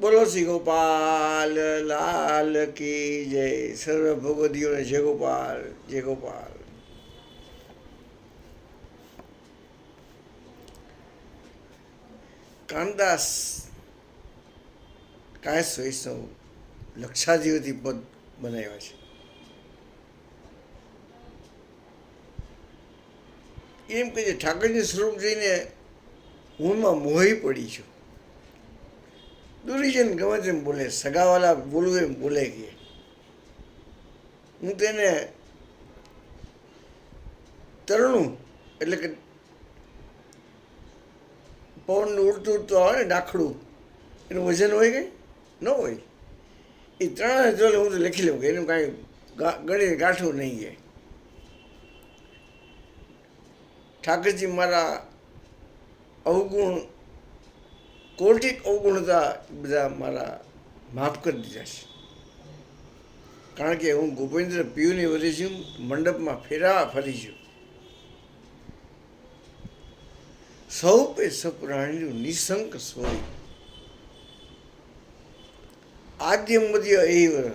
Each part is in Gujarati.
બોલો શ્રી ગોપાલ લાલ કી જય. સર્વ ભગવદીઓને જય ગોપાલ જય ગોપાલ. કાનદાસ કાયસ વૈષ્ણવ લક્ષાધિપતિ પદ બનાવ્યા છે. એમ કે ઠાકરજી સ્વરૂપ જઈને હુંમાં મોહી પડી છું. દુરીજન ગમે તેમ બોલે, સગાવાલા બોલવું એમ બોલે કે. હું તેને તરણું, એટલે કે પવન ઉડતું ઉડતું આવે ને ડાખડું, એનું વજન હોય કંઈ ન હોય, એ ત્રણ જોડે હું તો લખી લઉં કે એનું કાંઈ ગણીને ગાંઠવું નહીં જાય ઠાકરજી મારા અવગુણ કોટિક અવગુણતા બધા મારા માફ કરી દીધા છે. કારણ કે હું ગોપેન્દ્ર પીયુની વધી છું, મંડપમાં ફેરા ફરી છું. સૌ પે સપરાણીનું નિશંક સ્વરૂપ આદ્ય મધ્ય એ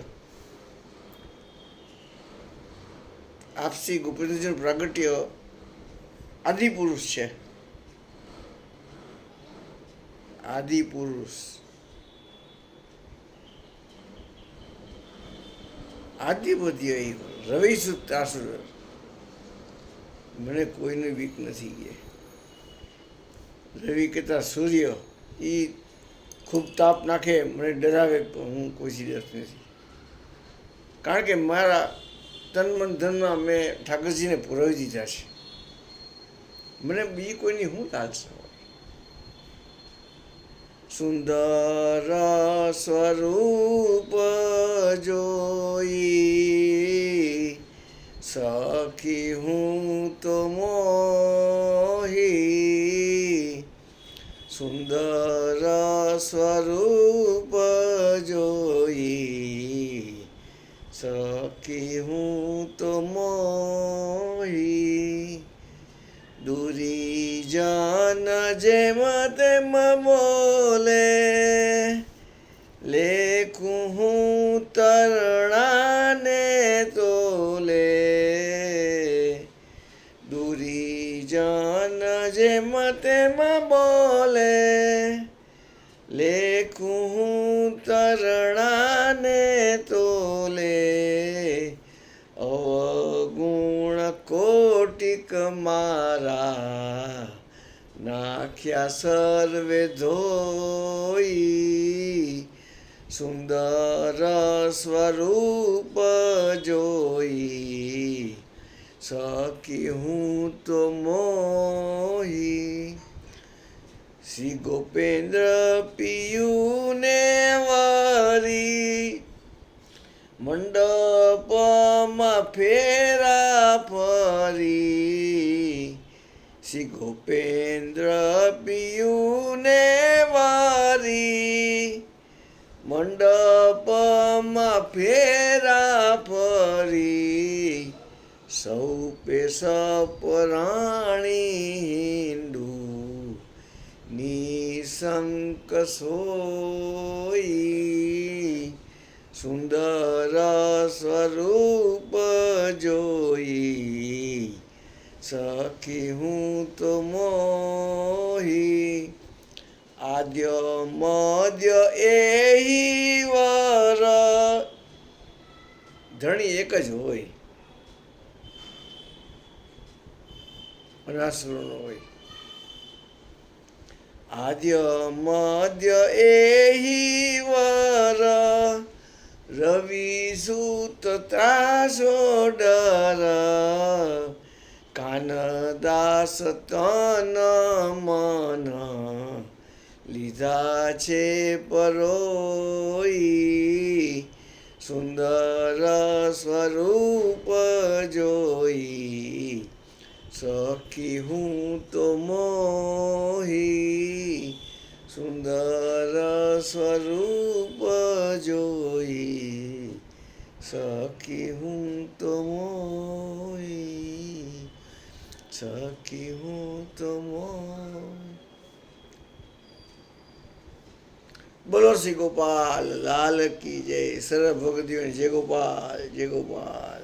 આપસી ગોપેન્દ્રજીનું પ્રાગટ્ય આદિપુરુષ છે. આદિપુરુષ. આદિપત્ય રવિ સુતાસુર મને કોઈની વીક નથી કે. રવિ કહેતા સૂર્ય એ ખૂબ તાપ નાખે, મને ડરાવે, પણ હું કોઈ સિરિયસ નથી. કારણ કે મારા તન મન ધનમાં મેં ઠાકરજીને પુરાવી દીધા છે. મને બીજી કોઈની હું લાલસા હોય સુંદર સ્વરૂપ જોઈ સખી હું તો મોહી સુંદર સ્વરૂપ જોઈ સખી હું તો મોહી દૂરી જાન જેમ તેમ હું તરણાને તોલે. દૂરી જાન જે મતેમાં બોલે. લેખું હું તરણાને તોલે. અવગુણ કોટિક મારા નાખ્યા સર્વે ધોઈ. સુંદર સ્વરૂપ જોઈ સખી હું તો મોહી શ્રી ગોપેન્દ્ર પિયુને વરી મંડપમાં ફેરા ફરી શ્રી ગોપેન્દ્ર પિયુને વારી મંડપમાં ફેરા ફરી, સૌ પેશ પરાણી હિન્દુ નિશંક સોઈ, સુંદર સ્વરૂપ જોઈ, સખી હું તો મોહી આદ્ય મધ્ય એહી વર ધણી એક જ હોય. રાસનો હોય. આદ્ય મધ્ય એહી વર. રવિ સૂત ત્રાસો ડર. મન. લીધા છે પરોઈ સુંદર સ્વરૂપ જોઈ સખી હું તો મોહી સુંદર સ્વરૂપ જોઈ સખી હું તો મોહી સખી હું તો મોહી બોલો શ્રી ગોપાલ લાલ કી જય સર્વ ભગતીઓ જય ગોપાલ જય ગોપાલ.